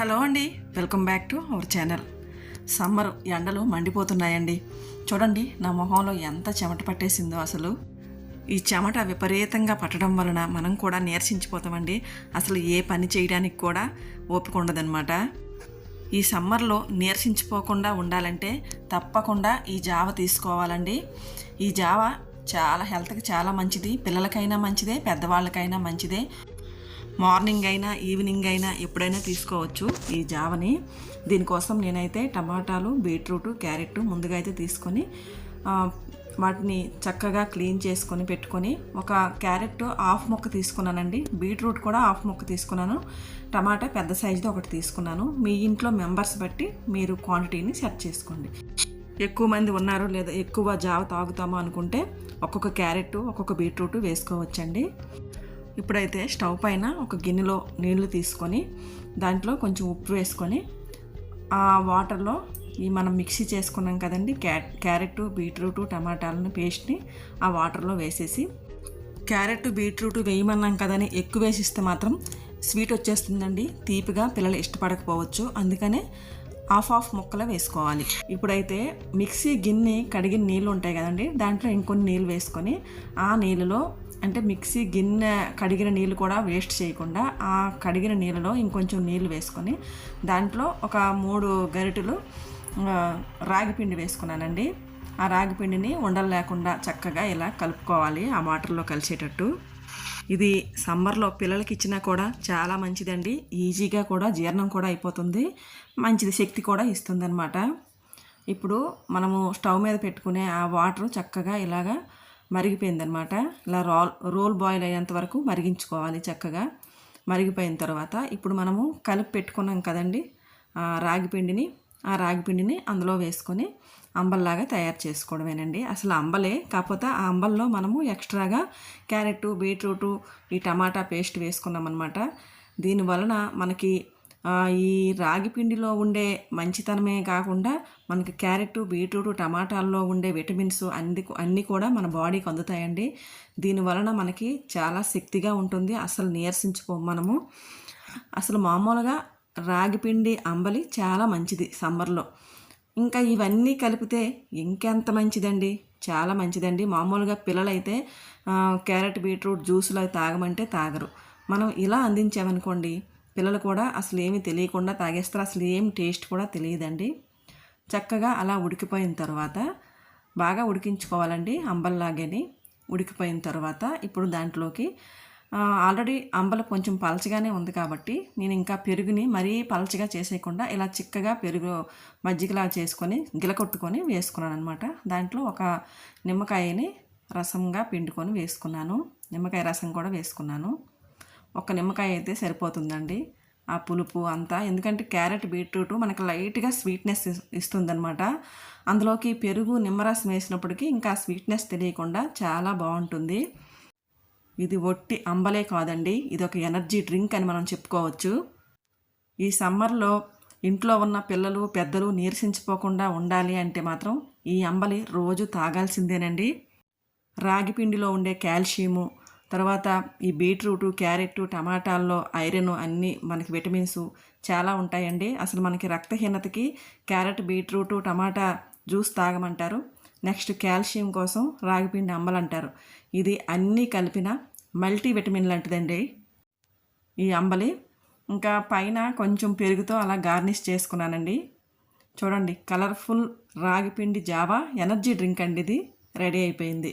Hello అండి welcome back to our channel. Summer ఎండలు మండిపోతున్నాయండి. చూడండి నా మొహంలో ఎంత చెమట పట్టేసిందో అసలు. ఈ చెమట విపరీతంగా పట్టడం వలన మనం కూడా నీరసించిపోతామండి. అసలు ఏ పని చేయడానికి కూడా ఓపిక ఉండదన్నమాట. ఈ సమ్మర్లో నీరసించిపోకుండా ఉండాలంటే తప్పకుండా ఈ జావ తీసుకోవాలండి. ఈ జావ చాలా హెల్త్కి చాలా మంచిది పిల్లలకైనా మంచిదే పెద్దవాళ్ళకైనా మంచిదే. మార్నింగ్ అయినా ఈవినింగ్ అయినా ఎప్పుడైనా తీసుకోవచ్చు ఈ జావని. దీనికోసం నేనైతే టమాటాలు బీట్రూట్ క్యారెట్ ముందుగా అయితే తీసుకొని వాటిని చక్కగా క్లీన్ చేసుకొని పెట్టుకొని ఒక క్యారెట్ హాఫ్ మొక్క తీసుకున్నానండి. బీట్రూట్ కూడా హాఫ్ మొక్క తీసుకున్నాను. టమాటా పెద్ద సైజుది ఒకటి తీసుకున్నాను. మీ ఇంట్లో మెంబర్స్ బట్టి మీరు క్వాంటిటీని సెట్ చేసుకోండి. ఎక్కువ మంది ఉన్నారు లేదా ఎక్కువ జావ తాగుతాము అనుకుంటే ఒక్కొక్క క్యారెట్ ఒక్కొక్క బీట్రూట్ వేసుకోవచ్చండి. ఇప్పుడైతే స్టవ్ పైన ఒక గిన్నెలో నీళ్ళు తీసుకొని దాంట్లో కొంచెం ఉప్పు వేసుకొని ఆ వాటర్లో ఈ మనం మిక్సీ చేసుకున్నాం కదండి క్యా క్యారెట్ బీట్రూట్ టమాటాలను పేస్ట్ని ఆ వాటర్లో వేసేసి క్యారెట్ బీట్రూట్ వేయమన్నాం కదని ఎక్కువ వేసిస్తే మాత్రం స్వీట్ వచ్చేస్తుందండి. తీపిగా పిల్లలు ఇష్టపడకపోవచ్చు. అందుకనే హాఫ్ హాఫ్ ముక్కలు వేసుకోవాలి. ఇప్పుడైతే మిక్సీ గిన్నె కడిగిన నీళ్ళు ఉంటాయి కదండి దాంట్లో ఇంకొన్ని నీళ్ళు వేసుకొని ఆ నీళ్ళలో అంటే మిక్సీ గిన్నె కడిగిన నీళ్ళు కూడా వేస్ట్ చేయకుండా ఆ కడిగిన నీళ్ళలో ఇంకొంచెం నీళ్ళు వేసుకొని దాంట్లో ఒక మూడు గరిటెలు రాగిపిండి రాగి పిండి వేసుకున్నానండి. ఆ రాగి పిండిని ఉండలు లేకుండా చక్కగా ఇలా కలుపుకోవాలి ఆ వాటర్లో కలిసేటట్టు. ఇది సమ్మర్లో పిల్లలకి ఇచ్చినా కూడా చాలా మంచిదండి. ఈజీగా కూడా జీర్ణం కూడా అయిపోతుంది. మంచిది శక్తి కూడా ఇస్తుందన్నమాట. ఇప్పుడు మనము స్టవ్ మీద పెట్టుకునే ఆ వాటర్ చక్కగా ఇలాగా మరిగిపోయిందనమాట. ఇలా రోల్ రోల్ బాయిల్ అయ్యేంత వరకు మరిగించుకోవాలి చక్కగా. మరిగిపోయిన తర్వాత ఇప్పుడు మనము కలిపి పెట్టుకున్నాం కదండి రాగిపిండిని రాగి పిండిని ఆ రాగి పిండిని అందులో వేసుకొని అంబల్లాగా తయారు చేసుకోవడమేనండి. అసలు అంబలే కాకపోతే ఆ అంబల్లో మనము ఎక్స్ట్రాగా క్యారెట్ బీట్రూటు ఈ టమాటా పేస్ట్ వేసుకున్నాం అనమాట దీని వలన మనకి ఈ రాగి పిండిలో ఉండే మంచితనమే కాకుండా మనకి క్యారెట్ బీట్రూట్ టమాటాల్లో ఉండే విటమిన్స్ అన్ని అన్నీ కూడా మన బాడీకి అందుతాయండి. దీని వలన మనకి చాలా శక్తిగా ఉంటుంది. అసలు నీరసించిపోం మనము అసలు మామూలుగా రాగి పిండి అంబలి చాలా మంచిది సమ్మర్లో. ఇంకా ఇవన్నీ కలిపితే ఇంకెంత మంచిదండి? చాలా మంచిదండి. మామూలుగా పిల్లలైతే క్యారెట్ బీట్రూట్ జ్యూసులు అవి తాగమంటే తాగరు. మనం ఇలా అందించామనుకోండి పిల్లలు కూడా అసలు ఏమీ తెలియకుండా తాగేస్తారు. అసలు ఏం టేస్ట్ కూడా తెలియదండి. చక్కగా అలా ఉడికిపోయిన తర్వాత బాగా ఉడికించుకోవాలండి అంబల్లాగని ఉడికిపోయిన తర్వాత. ఇప్పుడు దాంట్లోకి ఆల్రెడీ అంబలు కొంచెం పలచగానే ఉంది కాబట్టి నేను ఇంకా పెరుగుని మరీ పలచగా చేసేయకుండా ఇలా చిక్కగా పెరుగు మజ్జిగలా చేసుకొని గిలకొట్టుకొని వేసుకున్నాను అనమాట దాంట్లో ఒక నిమ్మకాయని రసంగా పిండుకొని వేసుకున్నాను. నిమ్మకాయ రసం కూడా వేసుకున్నాను. ఒక నిమ్మకాయ అయితే సరిపోతుందండి. ఆ పులుపు అంతా ఎందుకంటే క్యారెట్ బీట్రూట్ మనకు లైట్గా స్వీట్నెస్ ఇస్తుందనమాట అందులోకి పెరుగు నిమ్మరసం వేసినప్పటికీ ఇంకా స్వీట్నెస్ తెలియకుండా చాలా బాగుంటుంది. ఇది ఒట్టి అంబలే కాదండి. ఇది ఒక ఎనర్జీ డ్రింక్ అని మనం చెప్పుకోవచ్చు. ఈ సమ్మర్లో ఇంట్లో ఉన్న పిల్లలు పెద్దలు నీరసించిపోకుండా ఉండాలి అంటే మాత్రం ఈ అంబలి రోజు తాగాల్సిందేనండి. రాగి పిండిలో ఉండే కాల్షియము తర్వాత ఈ బీట్రూటు క్యారెట్ టమాటాల్లో ఐరన్ అన్నీ మనకి విటమిన్స్ చాలా ఉంటాయండి. అసలు మనకి రక్తహీనతకి క్యారెట్ బీట్రూటు టమాటా జ్యూస్ తాగమంటారు. నెక్స్ట్ కాల్షియం కోసం రాగిపిండి అంబలంటారు. ఇది అన్నీ కలిపిన మల్టీ విటమిన్ లాంటిదండి ఈ అంబలి. ఇంకా పైన కొంచెం పెరుగుతో అలా గార్నిష్ చేసుకున్నానండి. చూడండి కలర్ఫుల్ రాగిపిండి జావా ఎనర్జీ డ్రింక్ అండి ఇది. రెడీ అయిపోయింది.